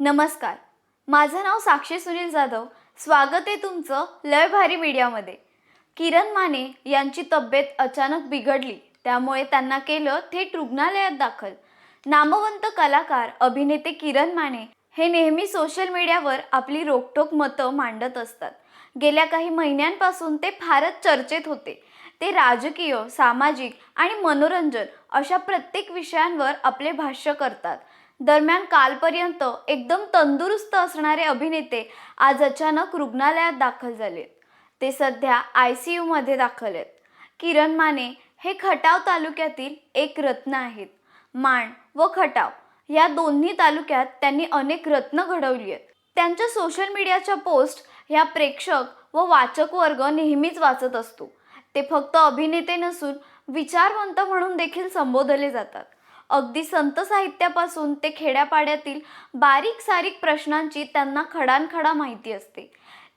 नमस्कार. माझं नाव साक्षी सुनील जाधव. स्वागत आहे तुमचं लय भारी मीडियामध्ये. किरण माने यांची तब्येत अचानक बिघडली. त्यामुळे त्यांना केलं थेट रुग्णालयात दाखल. नामवंत कलाकार अभिनेते किरण माने हे नेहमी सोशल मीडियावर आपली रोखटोक मतं मांडत असतात. गेल्या काही महिन्यांपासून ते फारच चर्चेत होते. ते राजकीय सामाजिक आणि मनोरंजन अशा प्रत्येक विषयांवर आपले भाष्य करतात. दरम्यान कालपर्यंत एकदम तंदुरुस्त असणारे अभिनेते आज अचानक रुग्णालयात दाखल झालेत. ते सध्या आय सी यूमध्ये दाखल आहेत. किरण माने हे खटाव तालुक्यातील एक रत्न आहेत. माण व खटाव या दोन्ही तालुक्यात त्यांनी अनेक रत्न घडवली आहेत. त्यांच्या सोशल मीडियाच्या पोस्ट ह्या प्रेक्षक व वाचक वर्ग नेहमीच वाचत असतो. ते फक्त अभिनेते नसून विचारवंत म्हणून देखील संबोधले जातात. अगदी संत साहित्यापासून ते खेड्यापाड्यातील बारीक सारीक प्रश्नांची त्यांना खडानखडा माहिती असते.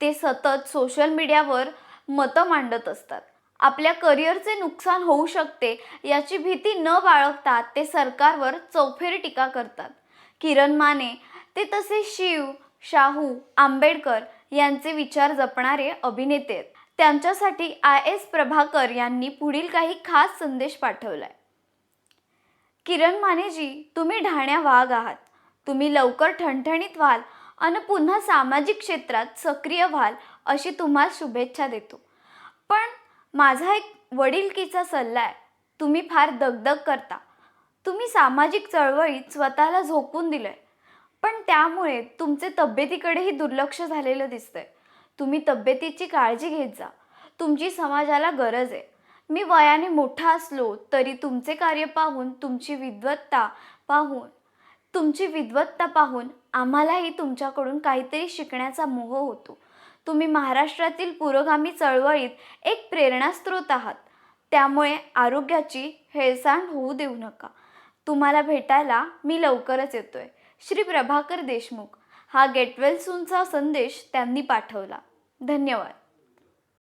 ते सतत सोशल मीडियावर मतं मांडत असतात. आपल्या करिअरचे नुकसान होऊ शकते याची भीती न बाळगता ते सरकारवर चौफेर टीका करतात. किरण माने ते तसे शिव शाहू आंबेडकर यांचे विचार जपणारे अभिनेते आहेत. त्यांच्यासाठी आय एस प्रभाकर यांनी पुढील काही खास संदेश पाठवलाय. किरण मानेजी तुम्ही ढाण्या वाघ आहात. तुम्ही लवकर ठणठणीत व्हाल आणि पुन्हा सामाजिक क्षेत्रात सक्रिय व्हाल अशी तुम्हाला शुभेच्छा देतो. पण माझा एक वडीलकीचा सल्ला आहे. तुम्ही फार दगदग करता. तुम्ही सामाजिक चळवळीत स्वतःला झोकून दिलंय. पण त्यामुळे तुमचे तब्येतीकडेही दुर्लक्ष झालेलं दिसतंय. तुम्ही तब्येतीची काळजी घेत जा. तुमची समाजाला गरज आहे. मी वयाने मोठा असलो तरी तुमचे कार्य पाहून तुमची विद्वत्ता पाहून तुमची विद्वत्ता पाहून आम्हालाही तुमच्याकडून काहीतरी शिकण्याचा मोह होतो. तुम्ही महाराष्ट्रातील पुरोगामी चळवळीत एक प्रेरणास्त्रोत आहात. त्यामुळे आरोग्याची हेळसांड होऊ देऊ नका. तुम्हाला भेटायला मी लवकरच येतोय. श्री प्रभाकर देशमुख. हा गेटवेल सूनचा संदेश त्यांनी पाठवला. धन्यवाद.